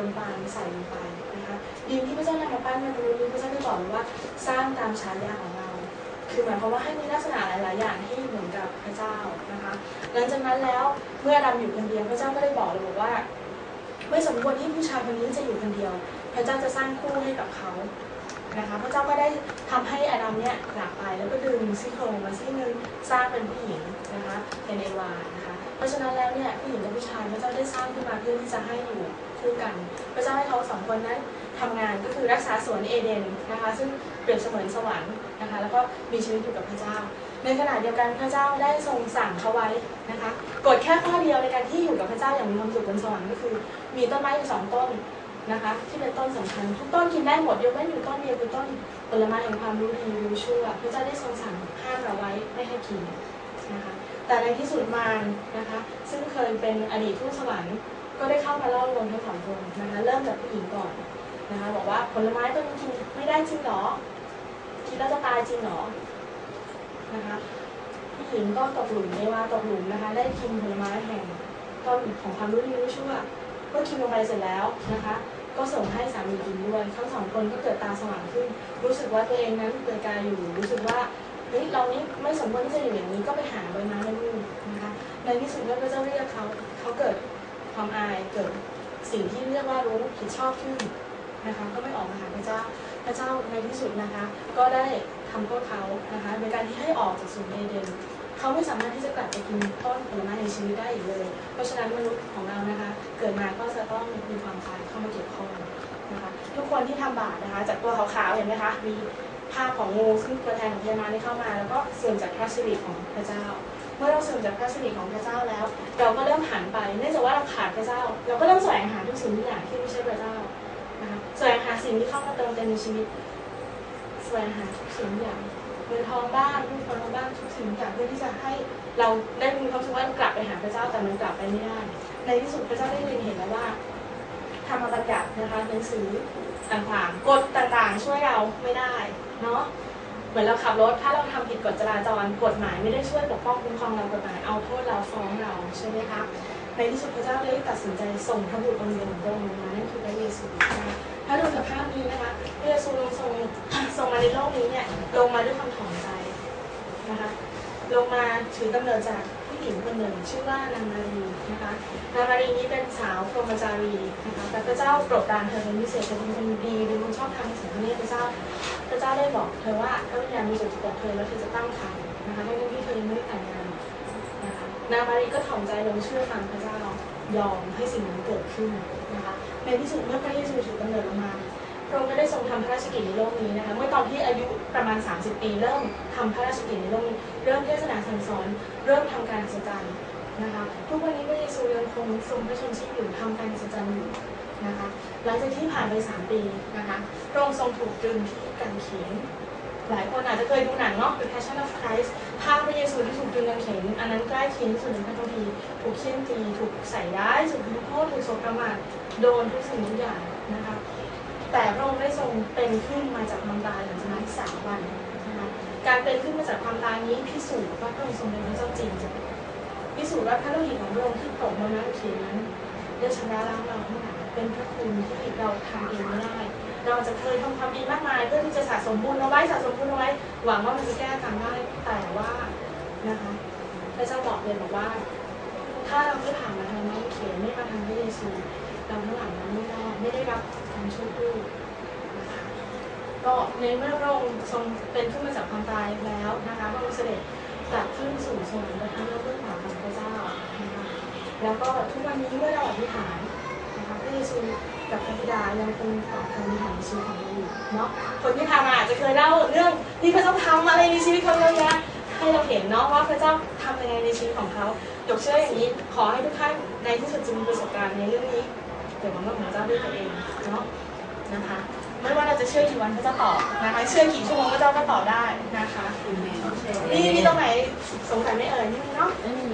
รมปานใส่ลงไปนะคะดินที่พระเจ้านำมาปั้นในรูนี้พระเจ้าได้บอกว่าสร้างตามฉายาของเรา คือหมายความว่าให้มีลักษณะหลาย ๆ อย่างที่เหมือนกับพระเจ้านะคะหลังจากนั้นแล้วเมื่อดำอยู่คนเดียวพระเจ้าก็ได้บอกเลยบอกว่าไม่สมควรที่ผู้ชายคนนี้จะอยู่คนเดียว พระเจ้าจะสร้างคู่ให้กับเขา นะคะพระเจ้าก็ได้ทำให้อาดัมเนี่ยกลับไปแล้วก็ดึงซี่โครงมาซี่นึงสร้างเป็นผู้หญิงนะคะเป็นเอวานะคะเพราะฉะนั้นแล้วเนี่ยผู้หญิงกับผู้ชายพระเจ้าได้สร้างขึ้นมาเพื่อที่จะให้อยู่คู่กัน พระเจ้าให้เขาสองคนนั้นทำงานก็คือรักษาสวนเอเดนนะคะ ซึ่งเปรียบเสมือนสวรรค์นะคะ แล้วก็มีชีวิตอยู่กับพระเจ้า ในขณะเดียวกันพระเจ้าได้ทรงสั่งเขาไว้นะคะกฎแค่ข้อเดียวในการที่อยู่กับพระเจ้าอย่างมีความสุขบนสวรรค์ก็คือ มีต้นไม้อยู่สองต้น นะคะที่เป็นต้นสำคัญทุกต้นกินได้หมดยกเว้นอยู่ต้นเดียวคือต้นผลไม้แห่งความรู้ดีรู้ชั่วพระเจ้าได้ทรงสั่งห้ามเราไว้ไม่ให้กินนะคะแต่ในที่สุดมารนะคะ ซึ่งเคยเป็นอดีตทูตสวรรค์ก็ได้เข้ามาล่อลวงทั้งสองคนนะคะเริ่มจากผู้หญิงก่อนนะคะบอกว่าผลไม้ต้นนี้กินไม่ได้จริงหรอกินแล้วจะตายจริงหรอนะคะผู้หญิงก็ตกหลุมเอวาตกหลุมนะคะ ได้กินผลไม้แห่งต้นของความรู้ดีรู้ชั่วก็กินลงไปเสร็จแล้วนะคะ ก็ส่งให้สามีกินด้วยทั้งสองคนก็เกิดตาสว่างขึ้น รู้สึกว่าตัวเองนั้นเกิดกายอยู่ รู้สึกว่าเฮ้ยเรานี่ไม่สมควรที่จะอยู่อย่างนี้ก็ไปหาใบไม้ในมือนะคะในที่สุดพระเจ้าเรียกเขาเขาเกิดความอายเกิดสิ่งที่เรียกว่ารู้ผิดชอบขึ้นนะคะก็ไม่ออกมาหาพระเจ้าพระเจ้าในที่สุดนะคะ ก็ได้ทำโทษเขานะคะโดยการที่ให้ออกจากสวนเอเดน เขาไม่สามารถที่จะกลับไปกินต้นผลไม้ในชีวิตได้อีกเลย เพราะฉะนั้นมนุษย์ของเรานะคะ เกิดมาก็จะต้องมีความตายเข้ามาเกี่ยวข้องนะคะทุกคนที่ทำบาปนะคะ จากตัวขาวๆเห็นไหมคะมีภาพของงูซึ่งตัวแทนของพญามารได้เข้ามา แล้วก็เสื่อมจากพระสิริของพระเจ้า เมื่อเราเสื่อมจากพระสิริของพระเจ้าแล้ว เราก็เริ่มหันไปเนื่องจากว่าเราขาดพระเจ้า เราก็เริ่มแสวงหาทุกสิ่งทุกอย่างที่ไม่ใช่พระเจ้านะคะแสวงหาสิ่งที่เข้ามาเติมเต็มในชีวิตแสวงหาทุกสิ่งทุกอย่าง เงินทองบ้านลูกคนเราบ้านทุกสิ่งทุกอย่างเพื่อที่จะให้เราได้มีความสึกว่าเรากลับไปหาพระเจ้าแต่มันกลับไปไม่ได้ ในที่สุดพระเจ้าได้เล็งเห็นแล้วว่าธรรมบัญญัตินะคะหนังสือต่างๆกฎต่างๆ ช่วยเราไม่ได้เนาะเหมือนเราขับรถถ้าเราทำผิดกฎจราจรกฎหมายไม่ได้ช่วยปกป้องคุ้มครองเรากฎหมายเอาโทษเราฟ้องเราใช่ไหมคะในที่สุดพระเจ้าได้ตัดสินใจส่งพระบุตรองค์เดียวของพระองค์มานั่นคือพระเยซูนะคะถ้าดูจากภาพนี้นะคะพระเยซูลงทรง ทรงมาในโลกนี้เนี่ยลงมาด้วยความถ่อมใจนะคะลงมาถือกำเนิดจากผู้หญิงคนหนึ่ง ชื่อว่านางมารีนะคะนางมารีนี้เป็นสาวพรหมจารีนะคะแต่พระเจ้าโปรดปรานเธอเป็นพิเศษเธอเป็นคนดีเป็นคนชอบทำสิ่งที่พระเจ้าพระเจ้าได้บอกเธอว่าถ้าวิญญาณมีจุดตกเธอแล้วเธอจะตั้งครรภ์นะคะทั้งที่เธอยังไม่ได้แต่งงานนะคะนางมารีก็ถ่อมใจลงเชื่อฟังพระเจ้ายอมให้สิ่งนั้นเกิดขึ้นนะคะในที่สุดเมื่อพระเยซูถูกกำเนิดออกมา พระองค์ก็ได้ทรงทำพระราชกิจในโลกนี้นะคะ เมื่อตอนที่อายุประมาณ 30 ปีเริ่มทำพระราชกิจในโลกนี้ เริ่มเทศนาสั่งสอน เริ่มทำการอัศจรรย์นะคะทุกวันนี้พระเยซูยังคงทรงพระชนชีพอยู่ทำการอัศจรรย์อยู่นะคะ หลังจากที่ผ่านไป 3 ปีนะคะพระองค์ทรงถูกตรึงที่กางเขนหลายคนอาจจะเคยดูหนังเนาะ The Passion of Christ ภาพพระเยซูที่ถูกตรึงกางเขนอันนั้นใกล้เคียงที่สุดในพระคัมภีร์ถูกเคี่ยนตี ถูกใส่ร้ายถูกทุกโทษถูกสบประมาทโดนทุกสิ่งทุกอย่างนะคะ แต่พระองค์ได้ทรงเป็นขึ้นมาจากความตายหลังจากนั้นสามวันนะคะการเป็นขึ้นมาจากความตายนี้พิสูจน์ว่าพระองค์ทรงเป็นพระเจ้าจริงพิสูจน์ว่าพระโลหิตของพระองค์ที่ตกมาณเขียนนั้นได้ชำระล้างเราทั้งหลายเป็นพระคุณที่เราทำเองไม่ได้ เราจะเคยทำความดีมากมายเพื่อที่จะสะสมบุญเอาไว้สะสมบุญเอาไว้ หวังว่ามันจะแก้กรรมได้แต่ว่านะคะพระเจ้าบอกเลยบอกว่า ถ้าเราไม่ผ่านมาทางน้องเขียนไม่มาทางพระเยซูเราทั้งหลายนั้นไม่รอดไม่ได้รับ การช่วยกู้นะคะก็ในเมื่อพระองค์ทรงเป็นขึ้นมาจากความตายแล้วนะคะพระองค์เสด็จกลับขึ้นสู่สวรรค์โดยทั้งเบื้อขวาของพระเจ้านะคะแล้วก็ทุกวันนี้เมื่อเราอธิษฐานนะคะพระเยซูกับพระบิดายังคงตอบคำอธิษฐานในชีวิตของเราอยู่เนาะคนที่ผ่านมาอาจจะเคยเล่าเรื่องที่พระเจ้าทำอะไรในชีวิตเขาเยอะแยะให้เราเห็นเนาะว่าพระเจ้าทำยังไงในชีวิตของเขายกเชื่ออย่างนี้ขอให้ทุกท่านในที่สุดจะมีประสบการณ์ในเรื่องนี้ เกี่ยวกับเรื่องของเจ้าด้วยตัวเองเนาะนะคะไม่ว่าเราจะเชื่อกี่วันพระเจ้าตอบนะคะเชื่อกี่ชั่วโมงพระเจ้าก็ตอบได้นะคะนี่มีตรงไหนสงสัยไม่เอ่ยนี่เนาะไม่มี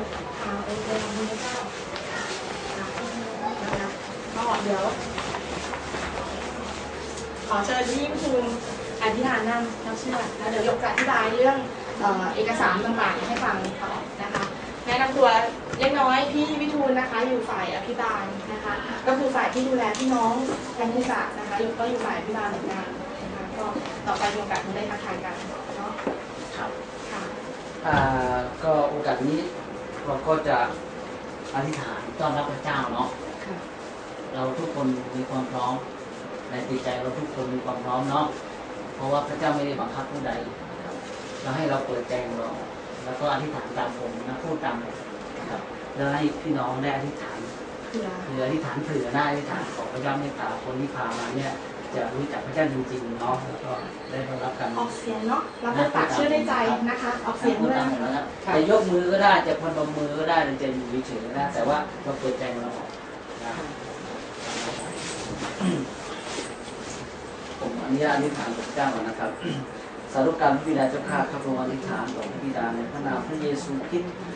ค่ะโอเคขอบคุณพระเจ้านะคะก็เดี๋ยว ขอเชิญที่ประชุมอธิษฐานนำน้ำเชื่อแล้วเดี๋ยวยกจะอธิบายเรื่องเอ่อเอกสารต่างๆให้ฟังต่อนะคะแนะนำตัว เล็กน้อยพี่วิทูลนะคะ อยู่ฝ่ายอภิบาลนะคะ ก็คือฝ่ายที่ดูแลพี่น้องนักศึกษานะคะอยู่ก็อยู่ฝ่ายอภิบาลเหมือนกันนะคะก็ต่อไปมีโอกาสคงได้ทักทายกันเนาะครับค่ะอ่าก็โอกาสนี้เราก็จะอธิษฐานต้อนรับพระเจ้าเนาะค่ะเราทุกคนมีความพร้อมในจิตใจเราทุกคนมีความพร้อมเนาะเพราะว่าพระเจ้าไม่ได้บังคับผู้ใดนะครับเราให้เราเปิดใจของเราแล้วก็อธิษฐานตามผมนะพูดตามผมนะ ครับแล้วให้พี่น้องได้อธิษฐานเผื่อเผื่ออธิษฐานเผื่อได้อธิษฐานขอพระเจ้าเมตตาคนที่พามาเนี่ย จะรู้จักพระเจ้าจริงๆเนาะแล้วก็ได้รับการออกเสียงเนาะแล้วก็ฝากชื่อในใจนะคะออกเสียงพูดด้วยตามผมนะครับจะยกมือก็ได้จะพนมมือก็ได้หรือจะอยู่เฉยๆก็ได้แต่ว่าเราเปิดใจของเราออกนะผมอนุญาตอธิษฐานกับพระเจ้าก่อนนะครับสาธุการพระบิดาเจ้าข้าข้าพระองค์อธิษฐานต่อพระบิดาในพระนามพระเยซูคริสต์อ่าอ่า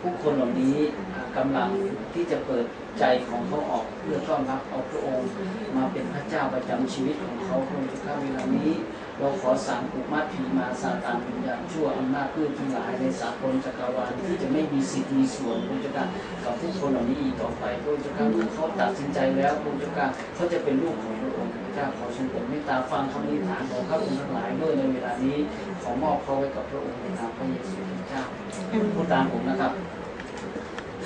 ผู้คนเหล่านี้อ่ากำลังที่จะเปิดใจของเขาออกเพื่อต้อนรับเอาพระองค์มาเป็นพระเจ้าประจำชีวิตของเขาพระองค์เจ้าข้าเวลานี้ เราขอสั่งอุมาผีมาซาตานวิญญาณชั่วอำนาจพืชทั้งหลายในสากลจักรวาลที่จะไม่มีสิทธิ์มีส่วนพระเจ้าค่ะกับผู้คนเหล่านี้อีกต่อไปพระเจ้าค่ะเมื่อเขาตัดสินใจแล้วพระเจ้าค่ะเขาจะเป็นลูกของพระองค์พระเจ้าขอทรงโปรดเมตตาฟังคำอธิษฐานของข้าพเจ้าทั้งหลายด้วยในเวลานี้ขอมอบเขาไว้กับพระองค์ในนามพระเยซูคริสต์เจ้า พูดตามผมนะครับ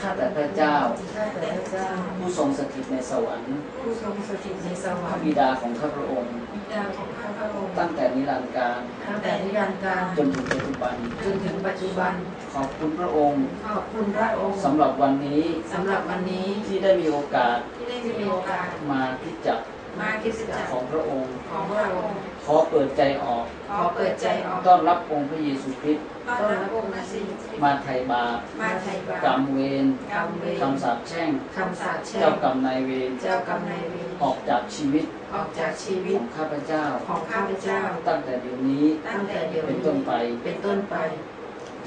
ข้าแต่พระเจ้า ข้าแต่พระเจ้า ผู้ทรงสถิตในสวรรค์ ผู้ทรงสถิตในสพวรระรค์บิดาของข้าพระองค์บิดาของข้าพระองค์ ตั้งแต่นิรันดร์การ ตั้งแต่นิรันดร์การ จนถึงปัจจุบัน จนถึงปัจจุบัน ขอบคุณพระองค์ ขอบคุณพระองค์สำหรับวันนี้สำหรับวันนี้ ที่ได้มีโอกาส ที่ได้มีโอกาส มาที่จักร มาคริสตจักรของพระองค์ ของพระองค์ ขอเปิดใจออก ขอเปิดใจออกต้อนรับองค์พระเยซูคริสต์ต้อนรับองค์พระสิมาไถ่บาปมาไถ่บาปกรรมเวรกรรมเวรคำสาปแช่งคำสาปแช่เจ้างกรรมนายเวรเจ้ากรรมนายเวรออกจากชีวิตออกจากชีวิขตองข้าพเจ้าของข้าพเจ้า ตั้งแต่เดี๋ยวนี้ตั้งแต่เดี๋ยวเป็นนี้ต้นไปเป็นต้นไป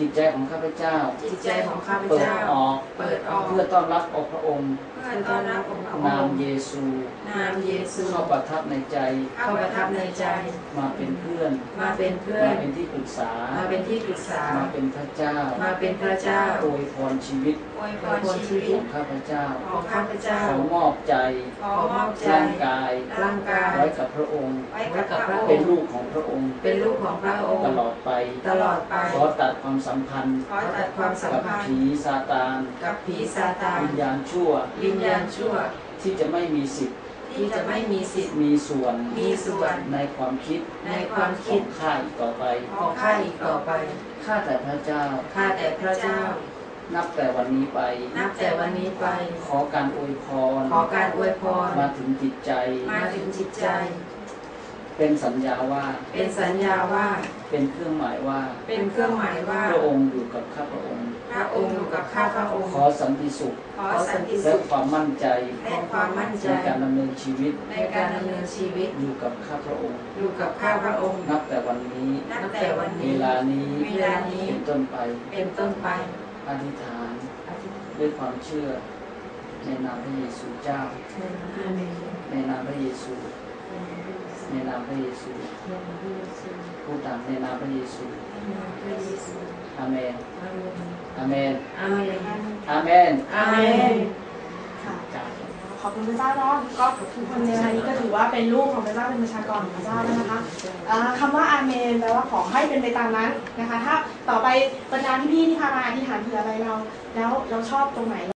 จิตใจของข้าพเจ้า จิตใจของข้าพเปิดเจ้าออก เปิดออก เพื่อต้อนรับองค์พระองค์ เพื่อต้อนรับองค์พระนามองค์เยซู นามเยซู เข้าประทับในใจ เข้าประทับในใจ มาเป็นเพื่อน มาเป็นเพื่อมานเป็นที่ปรึกษา มาเป็นที่ปรึกษา มาเป็นพระเจ้า มาเป็นพระเจ้าอวยพรชีวิตอ วยพรชีวิขตองข้าพเจ้าของข้าพเจ้าขอมอบใจขอมอบใจร่างกายร่างกายไว้กับพระองค์ไว้กับพระองค์เป็นลูกของพระองค์ เป็นลูกของพระองค์ตลอดไป ตลอดไปขอตัดความสัมพันธ์ขอตัดความสัมกับพันธ์ผีซาตานกับผีซาตานวิญญาณชั่ววิญญาณชั่วที่จะไม่มีสิทธิ์ที่จะไม่มีสิทธิ์มีส่วนมีส่วนในความคิดในความขคิอดงข้าอีกต่อไปของข้าอีกต่อไปข้าแต่พระเจ้าข้าแต่พระเจ้า นับแต่วันนี้ไป นับแต่วันนี้ไป ขอการอวยพร ขอการอวยพร มาถึงจิตใจ มาถึงจิตใจ เป็นสัญญาว่า เป็นสัญญาว่า เป็นเครื่องหมายว่า เป็นเครื่องหมายว่า พระองค์อยู่กับข้าพระองค์ พระองค์อยู่กับข้าพระองค์ ขอสันติสุข ขอสันติและสุขความมั่นใจ และความมั่นใจ ในการดำเนินชีวิต ในการดำเนินชีวิต อยู่กับข้าพระองค์ อยู่กับข้าพระองค์ นับแต่วันนี้ นับแต่วันเวนี้ลานี้ เวลานี้ เป็นต้นไป เป็นต้นไป อธิษฐานด้วยความเชื่อในนามพระเยซูเจ้า ในนามพระเยซู ในนามพระเยซูพูดตามในนามพระเยซูอาเมนอาเมนอาเมนอาเมนอาเมนค่ะจ้า ขอบคุณพระเจ้าเนาะก็ทุกคนในวันนี้ก็ถือว่าเป็นลูกของพระเจ้าเป็นประชากรของพระเจ้าแล้วนะคะคำคำว่าอาเมนแปลว่าขอให้เป็นไปตามนั้นนะคะ ถ้าต่อไปบรรดาพี่ๆที่พามาอธิษฐานเผื่ออะไรเรา แล้วเราชอบตรงไหน